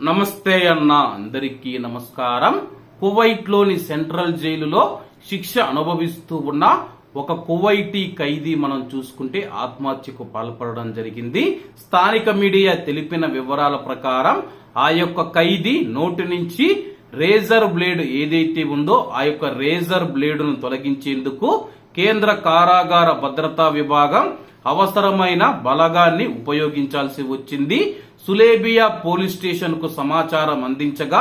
నమస్తే అన్న అందరికీ నమస్కారం. కువైట్లోని సెంట్రల్ జైలులో శిక్ష అనుభవిస్తూ ఉన్న ఒక కువైటీ ఖైదీ మనం చూసుకుంటే ఆత్మహత్యకు పాల్పడడం జరిగింది. స్థానిక మీడియా తెలిపిన వివరాల ప్రకారం ఆ యొక్క ఖైదీ నోటి నుంచి రేజర్ బ్లేడ్ ఏదైతే ఉందో ఆ యొక్క రేజర్ బ్లేడును తొలగించేందుకు కేంద్ర కారాగార భద్రతా విభాగం అవసరమైన బలగాన్ని ఉపయోగించాల్సి వచ్చింది. సులేబియా పోలీస్ స్టేషన్కు సమాచారం అందించగా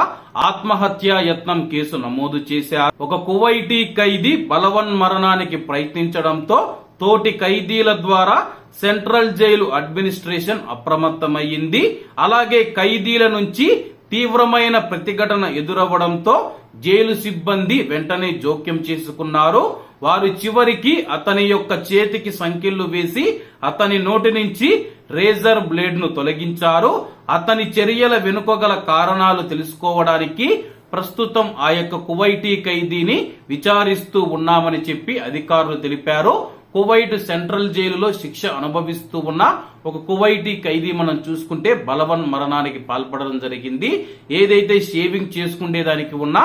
ఆత్మహత్యా యత్నం కేసు నమోదు చేశారు. ఒక కువైటీ ఖైదీ బలవన్ మరణానికి ప్రయత్నించడంతో తోటి ఖైదీల ద్వారా సెంట్రల్ జైలు అడ్మినిస్ట్రేషన్ అప్రమత్తమయ్యింది. అలాగే ఖైదీల నుంచి తీవ్రమైన ప్రతిఘటన ఎదురవ్వడంతో జైలు సిబ్బంది వెంటనే జోక్యం చేసుకున్నారు. వారు చివరికి అతని యొక్క చేతికి సంఖ్యలు వేసి అతని నోటి నుంచి రేజర్ బ్లేడ్ను తొలగించారు. అతని చర్యల వెనుకగల కారణాలు తెలుసుకోవడానికి ప్రస్తుతం ఆ యొక్క కువైటీ ఖైదీని విచారిస్తూ ఉన్నామని చెప్పి అధికారులు తెలిపారు. కువైట్ సెంట్రల్ జైలులో శిక్ష అనుభవిస్తూ ఉన్న ఒక కువైటీ ఖైదీ మనం చూసుకుంటే బలవన్ మరణానికి పాల్పడడం జరిగింది. ఏదైతే షేవింగ్ చేసుకునేదానికి ఉన్న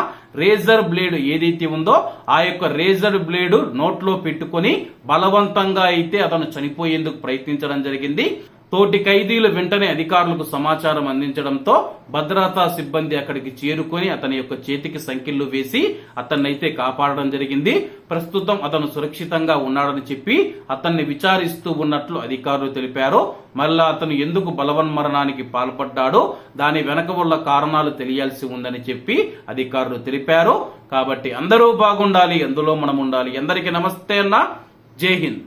రేజర్ బ్లేడ్ ఏదైతే ఉందో ఆ యొక్క రేజర్ బ్లేడ్ నోట్లో పెట్టుకొని బలవంతంగా అయితే అతను చనిపోయేందుకు ప్రయత్నించడం జరిగింది. తోటి ఖైదీలు వెంటనే అధికారులకు సమాచారం అందించడంతో భద్రతా సిబ్బంది అక్కడికి చేరుకొని అతని యొక్క చేతికి సంఖ్యలు వేసి అతన్నైతే కాపాడడం జరిగింది. ప్రస్తుతం అతను సురక్షితంగా ఉన్నాడని చెప్పి అతన్ని విచారిస్తూ ఉన్నట్లు అధికారులు తెలిపారు. మళ్ళా అతను ఎందుకు బలవన్మరణానికి పాల్పడ్డాడో దాని వెనక ఉన్న కారణాలు తెలియాల్సి ఉందని చెప్పి అధికారులు తెలిపారు. కాబట్టి అందరూ బాగుండాలి అందులో మనం ఉండాలి అందరికీ నమస్తే అన్న. జై హింద్.